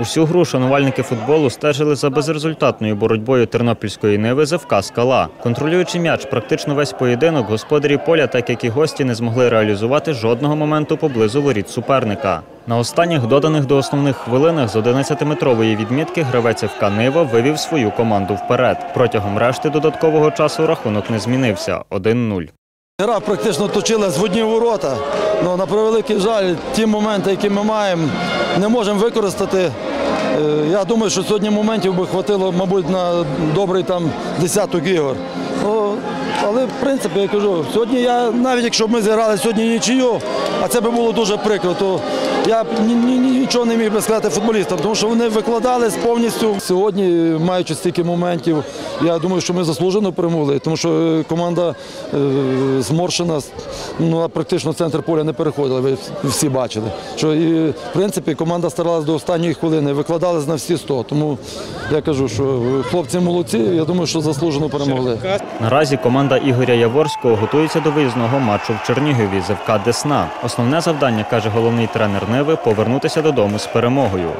Усю гру шанувальники футболу стежили за безрезультатною боротьбою тернопільської ниви з ФК «Скала». Контролюючи м'яч практично весь поєдинок, господарі поля, так як і гості, не змогли реалізувати жодного моменту поблизу воріт суперника. На останніх доданих до основних хвилинах з 11-метрової відмітки гравець ФК Нива вивів свою команду вперед. Протягом решти додаткового часу рахунок не змінився – 1-0. Гра практично точилась в одні ворота. але на превеликий жаль, ті моменти, які ми маємо, не можемо використати. Е, Я думаю, що сьогодні моментів би хватило, мабуть, на добрий там десяток ігор. Ну, але в принципі я кажу, сьогодні я, навіть якщо б ми зіграли сьогодні нічию, а це би було дуже прикро, то я б ні, ні, ні- нічого не міг би сказати футболістам, тому що вони викладались повністю. Сьогодні, маючи стільки моментів, я думаю, що ми заслужено перемогли, тому що е, команда е, зморшена, ну, практично центр поля не переходила, ви всі бачили. Що і, в принципі, команда старалась до останньої хвилини, викладались на всі 100. Тому я кажу, що е, хлопці молодці, я думаю, що заслужено перемогли. Наразі команда Ігоря Яворського готується до виїзного матчу в Чернігові з Десна. Основне завдання, каже головний тренер Ниви, повернутися додому з перемогою.